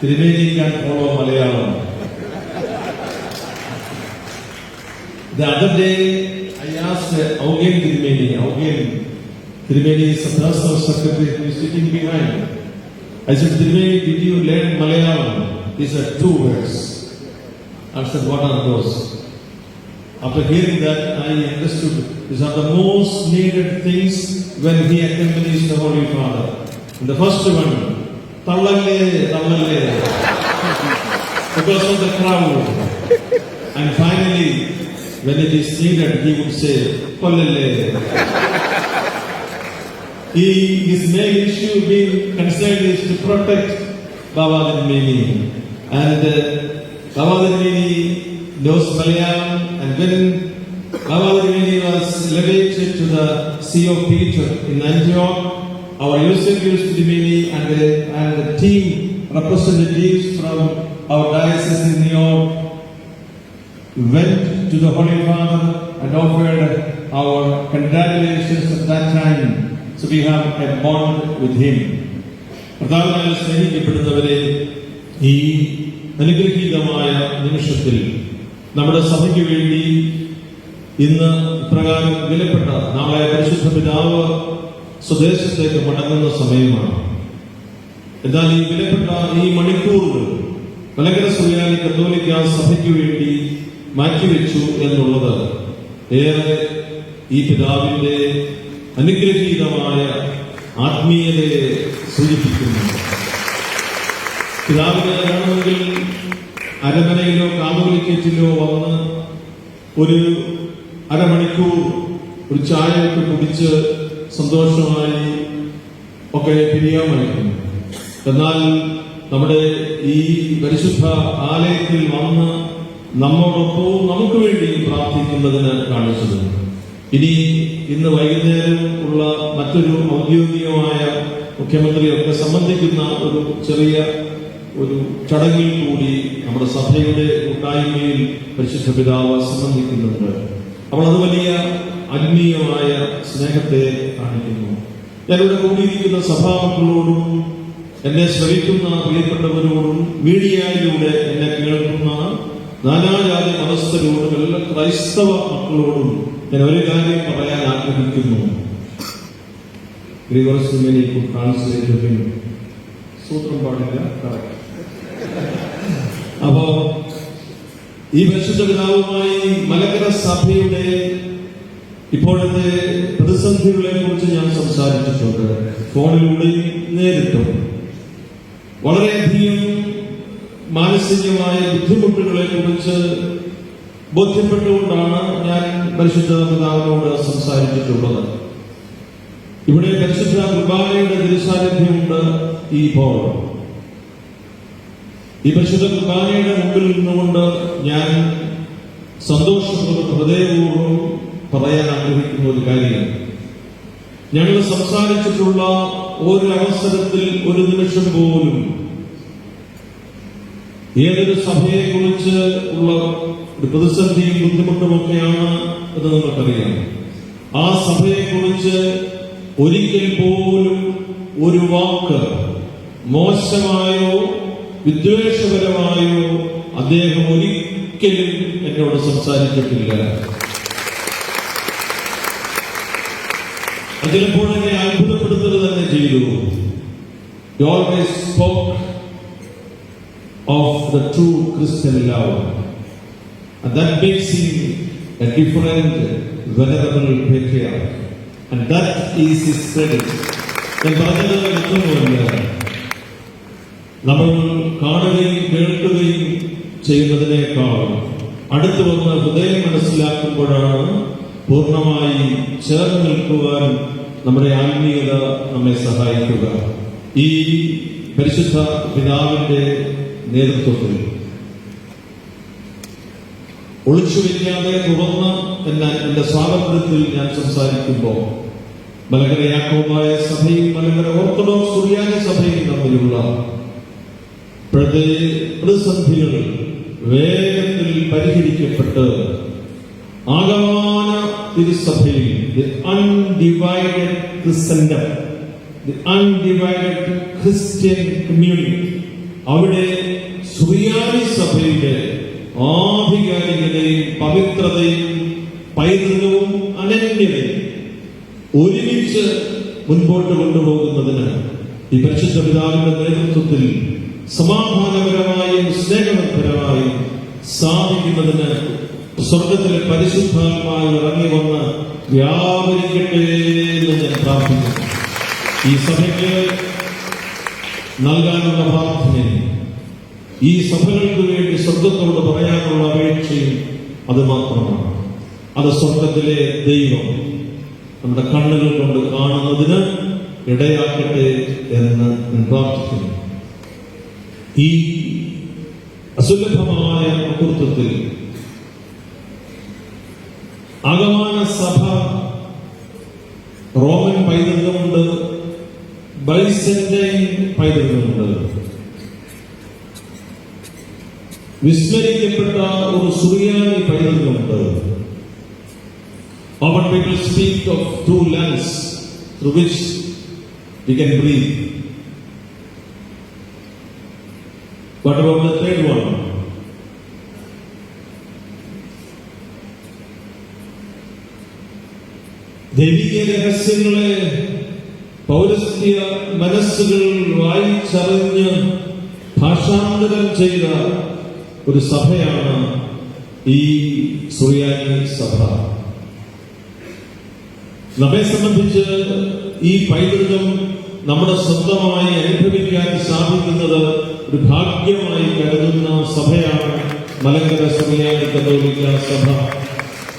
തിരുമേനി can follow Malayalam. The other day, I asked uh, Augen Tirumeni, Augen Tirumeni is the personal secretary who is sitting behind. I said, Tirumeni, did you learn Malayalam? He said, two words. I said, what are those? After hearing that, I understood these are the most needed things when he accompanies the Holy Father. And the first one, Tallale, Tallale, because of the crowd. And finally, when it is needed, he would say, Kollale. He, his main issue being concerned is to protect Baba Mini. And uh, Baba Mini knows Malayalam, and when Baba Mini was elevated to the of Peter in Antioch, our Eusebius Dimini and the, and the team representatives from our diocese in New York went to the Holy Father and offered our congratulations at that time. So we have a bond with him. പ്രധാനമായി സ്നേഹിക്കപ്പെടുന്നവരെ ഈ അനുഗ്രഹീതമായ നിമിഷത്തിൽ നമ്മുടെ സഭയ്ക്ക് വേണ്ടി ഇന്ന് ഇപ്രകാരം വിലപ്പെട്ട നാളെ പരിശുദ്ധ പിതാവ് സ്വദേശത്തേക്ക് മടങ്ങുന്ന സമയമാണ്. എന്നാൽ ഈ വിലപ്പെട്ട ഈ മണിക്കൂറുകൾ മലങ്കര സുറിയാനി കത്തോലിക്ക സഭയ്ക്ക് വേണ്ടി മാറ്റിവെച്ചു എന്നുള്ളത് ഏറെ ഈ പിതാവിന്റെ അനുഗ്രഹീതമായ ആത്മീയതയെ സൂചിപ്പിക്കുന്നു. പിതാവിനെ വേണമെങ്കിൽ അരമനയിലോ കാമുകളിക്കേറ്റിലോ വന്ന് ഒരു അരമണിക്കൂർ ഒരു ചായയൊക്കെ കുടിച്ച് സന്തോഷമായി ഒക്കെ പിരിയാമായിരുന്നു എന്നാൽ നമ്മുടെ ഈ പരിശുദ്ധ ആലയത്തിൽ വന്ന് നമ്മോടൊപ്പവും നമുക്ക് വേണ്ടി പ്രാർത്ഥിക്കുന്നതിന് കാണിച്ചത്. ഇനി ഇന്ന് വൈകുന്നേരം ഉള്ള മറ്റൊരു ഔദ്യോഗികമായ മുഖ്യമന്ത്രിയൊക്കെ സംബന്ധിക്കുന്ന ഒരു ചെറിയ ഒരു ചടങ്ങിൽ കൂടി നമ്മുടെ സഭയുടെ കൂട്ടായ്മയിൽ പരിശുദ്ധ പിതാവ് സംബന്ധിക്കുന്നുണ്ട്. അപ്പോൾ അത് വലിയ ആത്മീയമായ സ്നേഹത്തെ കാണിക്കുന്നു. ഞങ്ങളുടെ കൂടിയിരിക്കുന്ന സഭാമക്കളോടും എന്നെ ശ്രമിക്കുന്ന പ്രിയപ്പെട്ടവരോടും മീഡിയയിലൂടെ എന്നെ കേൾക്കുന്ന നാനാജാതി മതസ്ഥരോടും എല്ലാ ക്രൈസ്തവ മക്കളോടും ഞാൻ ഒരു കാര്യം പറയാൻ ആഗ്രഹിക്കുന്നു. സൂത്രം പാടില്ല അപ്പോ ഈ പരിശുദ്ധ പിതാവുമായി മലകര സഭയുടെ ഇപ്പോഴത്തെ പ്രതിസന്ധികളെ കുറിച്ച് ഞാൻ സംസാരിച്ചിട്ടുണ്ട്. ഫോണിലൂടെ നേരിട്ടും. വളരെയധികം മാനസികമായ ബുദ്ധിമുട്ടുകളെ കുറിച്ച് ബോധ്യപ്പെട്ടുകൊണ്ടാണ് ഞാൻ പരിശുദ്ധ പിതാവിനോട് സംസാരിച്ചിട്ടുള്ളത്. ഇവിടെ പരിശുദ്ധ കുർബാനയുടെ തിരുസാന്നിധ്യമുണ്ട് ഈ ഇപ്പോൾ ഈ പരിശുദ്ധ കുർബാനയുടെ മുമ്പിൽ നിന്നുകൊണ്ട് ഞാൻ സന്തോഷപൂർവം ഹൃദയപൂർവം പറയാൻ ആഗ്രഹിക്കുന്ന ഒരു കാര്യമാണ് ഞങ്ങൾ സംസാരിച്ചിട്ടുള്ള ഒരു അവസരത്തിൽ ഒരു നിമിഷം പോലും ഏതൊരു സഭയെ കുറിച്ച് ഉള്ള ഒരു പ്രതിസന്ധിയും ബുദ്ധിമുട്ടുമൊക്കെയാണ് എന്ന് നമുക്കറിയാം ആ സഭയെ കുറിച്ച് ഒരിക്കൽ പോലും ഒരു വാക്ക് മോശമായോ വിദ്വേഷപരമായോ അദ്ദേഹം ഒരിക്കലും എന്നോട് സംസാരിച്ചിട്ടില്ല. ചിലപ്പോൾ എന്നെ അത്ഭുതപ്പെടുത്തുക തന്നെ ചെയ്തു He always spoke of the true Christian love. And that makes him a different, venerable patriarch. And that is his credit. ഞാൻ പറഞ്ഞത് മറ്റൊന്നുമല്ല നമ്മൾ കാണുകയും കേൾക്കുകയും ചെയ്യുന്നതിനേക്കാൾ അടുത്തു വന്ന് ഹൃദയം മനസ്സിലാക്കുമ്പോഴാണ് പൂർണമായി ചേർന്ന് നിൽക്കുവാൻ നമ്മുടെ ആത്മീയത നമ്മെ സഹായിക്കുക. ഈ പരിശുദ്ധ പിതാവിന്റെ നേതൃത്വത്തിൽ. ഒളിച്ചു വയ്ക്കാതെ തുറന്ന് എന്ന എന്റെ സ്വാതന്ത്ര്യത്തിൽ ഞാൻ സംസാരിക്കുമ്പോൾ മലങ്കര യാക്കോബായ സഭയും മലങ്കര ഓർത്തഡോക്സ് സുറിയാനി സഭയും തമ്മിലുള്ള പ്രതിസന്ധികൾ വേഗത്തിൽ പരിഹരിക്കപ്പെട്ട് ആകമാന തിരുസഭയിൽ the undivided Christendom the undivided Christian community അവിടെ സുറിയാനി സഭയുടെ ആധികാരികതയും പവിത്രതയും പൈതൃകവും അനന്യതയും ഒരുമിച്ച് മുൻപോട്ട് കൊണ്ടുപോകുന്നതിന് ഈ പരിശുദ്ധ പിതാവിന്റെ നേതൃത്വത്തിൽ സമാധാനപരമായും സ്നേഹപരമായും സാധിക്കുന്നതിന് സ്വർഗത്തിലെ പരിശുദ്ധമായി ഇറങ്ങി വന്ന് വ്യാപരിക്കട്ടെ എന്ന് ഞാൻ പ്രാർത്ഥിക്കുന്നു. ഈ സഭയ്ക്ക് നൽകാനുള്ള പ്രാർത്ഥനയും ഈ സഭകൾക്ക് വേണ്ടി സ്വർഗത്തോട് പറയാനുള്ള അപേക്ഷയും അത് മാത്രമാണ്. അത് സ്വർഗത്തിലെ ദൈവം നമ്മുടെ കണ്ണുകൾ കൊണ്ട് കാണുന്നതിന് ഇടയാക്കട്ടെ എന്ന് പ്രാർത്ഥിക്കുന്നു. ഈ അസുലഭമായ മുഹൂർത്തത്തിൽ ആഗമാന സഭ റോമൻ പൈതൃകമുണ്ട് ബൈസന്റൈൻ പൈതൃകമുണ്ട് വിസ്മരിക്കപ്പെട്ട ഒരു സുറിയാനി പൈതൃകമുണ്ട് of two lands through which we can breathe. What about the third ദൈവിക രഹസ്യങ്ങളെ പൗരസ്ത്യ മനസ്സുകൾ വായിച്ചറിഞ്ഞ് ഭാഷാന്തരം ചെയ്ത ഒരു സഭയാണ് ഈ സുറിയാനി സഭ. നമ്മെ സംബന്ധിച്ച് ഈ പൈതൃകം നമ്മുടെ സ്വന്തമായി അനുഭവിക്കാൻ സാധിക്കുന്നത് ഒരു ഭാഗ്യമായി കരുതുന്ന സഭയാണ് മലങ്കര സുറിയാനി കത്തോലിക്ക സഭ.